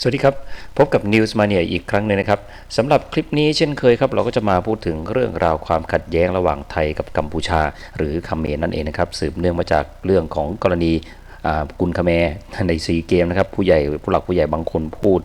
สวัสดีครับ พบกับ News Mania อีกครั้งหนึ่งนะครับสำหรับคลิปนี้เช่นเคยครับ เราก็จะมาพูดถึงเรื่องราวความขัดแย้งระหว่างไทยกับกัมพูชา หรือเขมรนั่นเองนะครับ สืบเนื่องมาจากเรื่องของกรณีกุลคแมรในซีเกมนะครับผู้ใหญ่ผู้หลักผู้ใหญ่บางคนพูด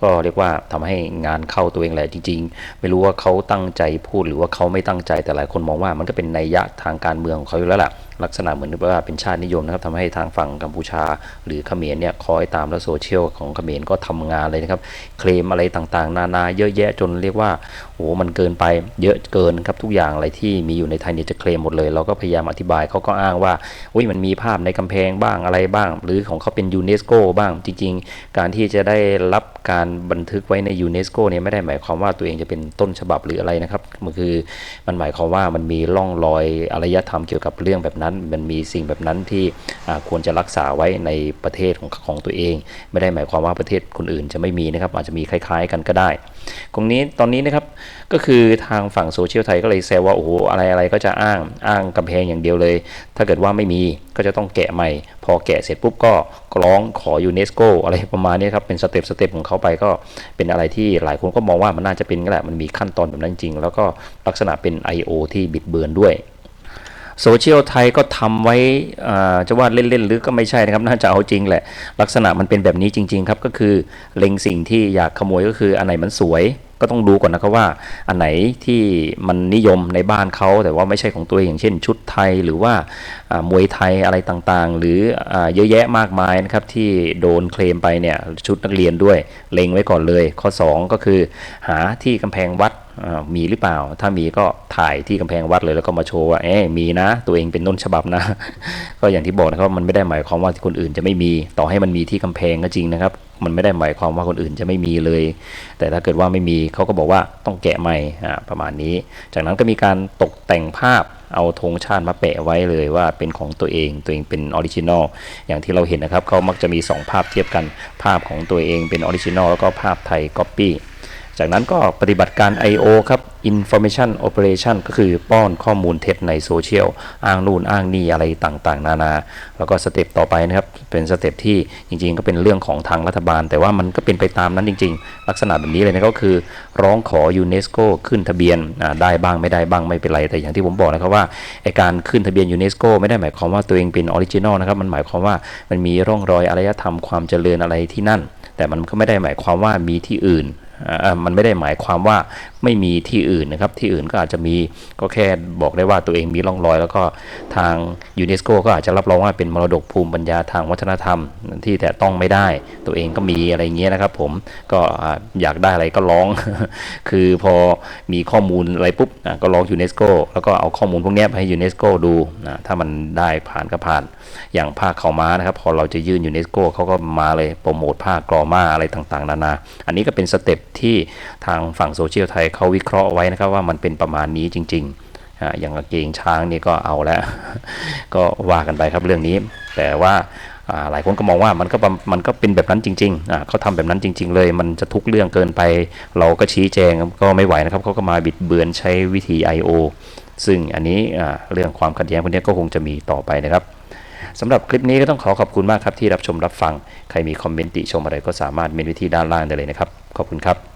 ก็เรียกว่าทำให้งานเข้าตัวเองแหละจริง ๆ ไม่รู้ว่าเขาตั้งใจพูดหรือว่าเขาไม่ตั้งใจแต่หลายคนมองว่ามันก็เป็นนัยยะทางการเมืองของเขาอยู่แล้วล่ะลักษณะเหมือนว่าเป็นชาตินิยมนะครับทำให้ทางฝั่งกัมพูชา หรือเขมรเนี่ยคอยตามแล้วโซเชียลของเขมรก็ทำงานเลยนะครับ เคลมอะไรต่างๆ นานาเยอะแยะจนเรียกว่าโอ้โหมันเกินไปเยอะเกินครับทุกอย่างอะไรที่มีอยู่ในไทยเนี่ยจะเคลมหมดเลย เราก็พยายามอธิบายเขาก็อ้างว่าอุ้ยมันมีภาพในกำแพงบ้างอะไรบ้าง หรือของเขาเป็นยูเนสโกบ้างจริง ๆ การที่จะได้รับการบันทึกไว้ในยูเนสโกเนี่ยไม่ได้หมายความว่าตัวเองจะเป็นต้นฉบับหรืออะไรนะครับมันคือมันหมายความว่ามันมีร่องรอยอารยธรรมเกี่ยวกับเรื่องแบบนั้นมันมีสิ่งแบบนั้นที่ควรจะรักษาไว้ในประเทศของของตัวเอง ไม่ได้หมายความว่าประเทศคนอื่นจะไม่มีนะครับอาจจะมีคล้าย ๆ กันก็ได้ตรงนี้ตอนนี้นะครับก็คือทางฝั่งโซเชียลไทยก็เลยแซวว่าโอ้โหอะไรอะไรก็จะอ้างอ้างกำแพงอย่างเดียวเลย ถ้าเกิดว่าไม่มีก็จะต้องแกะใหม่ พอแกะเสร็จปุ๊บก็ร้องขอยูเนสโกอะไรประมาณนี้ครับเป็นสเต็ปสเต็ปของเขาไปก็เป็นอะไรที่หลายคนก็มองว่ามันน่าจะเป็นก็แหละมันมีขั้นตอนแบบนั้นจริง แล้วก็ลักษณะเป็น I.O. ที่บิดเบือนด้วย โซเชียลไทยก็ทำไว้อ่าจะว่าเล่นๆหรือก็ไม่ใช่นะครับ น่าจะเอาจริงแหละ ลักษณะมันเป็นแบบนี้จริง ๆ ครับ ก็คือเล็งสิ่งที่อยากขโมยก็คืออันไหนมันสวยก็ต้องดูก่อนนะครับว่าอันไหนที่มันนิยมในบ้านเขาแต่ว่าไม่ใช่ของตัวเองอย่างเช่น ชุดไทยหรือว่ามวยไทยอะไรต่างๆ หรืออเยอะแยะมากมายนะครับที่โดนเคลมไปเนี่ยชุดนักเรียนด้วยเล็งไว้ก่อนเลย ข้อ 2 ก็คือหาที่กำแพงวัด มีหรือเปล่า ถ้ามีก็ถ่ายที่กำแพงวัดเลยแล้วก็มาโชว์ว่าเอ๊ะมีนะ ตัวเองเป็นต้นฉบับนะ ก็อย่างที่บอกนะครับมันไม่ได้หมายความว่าคนอื่นจะไม่มี ต่อให้มันมีที่กำแพงก็จริงนะครับ มันไม่ได้หมายความว่าคนอื่นจะไม่มีเลย แต่ถ้าเกิดว่าไม่มีเขาก็บอกว่าต้องแกะใหม่ประมาณนี้ จากนั้นก็มีการตกแต่งภาพเอาธงชาติมาแปะไว้เลยว่าเป็นของตัวเองตัวเองเป็นออริจินอลอย่างที่เราเห็นนะครับเขามักจะมี 2 ภาพเทียบกันภาพของตัวเองเป็นออริจินอลแล้วก็ภาพไทยก๊อปปี้ จากนั้นก็ปฏิบัติการ I.O. ครับ Information Operation ก็คือป้อนข้อมูลเท็จในโซเชียล อ้างนู่นอ้างนี่อะไรต่างๆ นานา แล้วก็สเต็ปต่อไปนะครับ เป็นสเต็ปที่จริงๆ ก็เป็นเรื่องของทางรัฐบาล แต่ว่ามันก็เป็นไปตามนั้นจริง ๆ ลักษณะแบบนี้เลยนะก็คือ ร้องขอยูเนสโกขึ้นทะเบียนได้บ้างไม่ได้บ้างไม่เป็นไร แต่อย่างที่ผมบอกนะครับว่าไอการขึ้นทะเบียนยูเนสโกไม่ได้หมายความว่าตัวเองเป็นออริจินอลนะครับ มันหมายความว่ามันมีร่องรอยอารยธรรมความเจริญอะไรที่นั่น แต่มันก็ไม่ได้หมายความว่ามีที่อื่น มันไม่ได้หมายความว่าไม่มีที่อื่นนะครับ ที่อื่นก็อาจจะมีก็แค่บอกได้ว่าตัวเองมีร่องรอย แล้วก็ทางยูเนสโกก็อาจจะรับรองว่าเป็นมรดกภูมิปัญญาทางวัฒนธรรม ที่แต่ต้องไม่ได้ตัวเองก็มีอะไรเงี้ยนะครับ ผมก็อยากได้อะไรก็ร้อง คือพอมีข้อมูลอะไรปุ๊บก็ร้องยูเนสโกแล้วก็เอาข้อมูลพวกนี้ไปให้ยูเนสโกดูนะถ้ามันได้ผ่านก็ผ่าน อย่างภาคเขาม้านะครับ พอเราจะยื่นยูเนสโกเขาก็มาเลยโปรโมทภาคกรอมาอะไรต่างๆ นานา อันนี้ก็เป็นสเต็ปที่ทางฝั่งโซเชียลไทยเขาวิเคราะห์ไว้นะครับว่ามันเป็นประมาณนี้จริงๆอย่างกางเกงช้างนี่ก็เอาแล้ว ก็ว่ากันไปครับเรื่องนี้ แต่ว่าหลายคนก็มองว่ามันก็มันก็เป็นแบบนั้นจริงๆเขาทำแบบนั้นจริง ๆ เลย มันจะทุกเรื่องเกินไป เราก็ชี้แจงก็ไม่ไหวนะครับเขาก็มาบิดเบือนใช้วิธี I.O. ซึ่งอันนี้เรื่องความขัดแย้งพวกนี้ก็คงจะมีต่อไปนะครับสำหรับคลิปนี้ก็ต้องขอขอบคุณมากครับที่รับชมรับฟัง ใครมีคอมเมนต์ติชมอะไรก็สามารถเมนไว้ที่ด้านล่างได้เลยนะครับ ขอบคุณครับ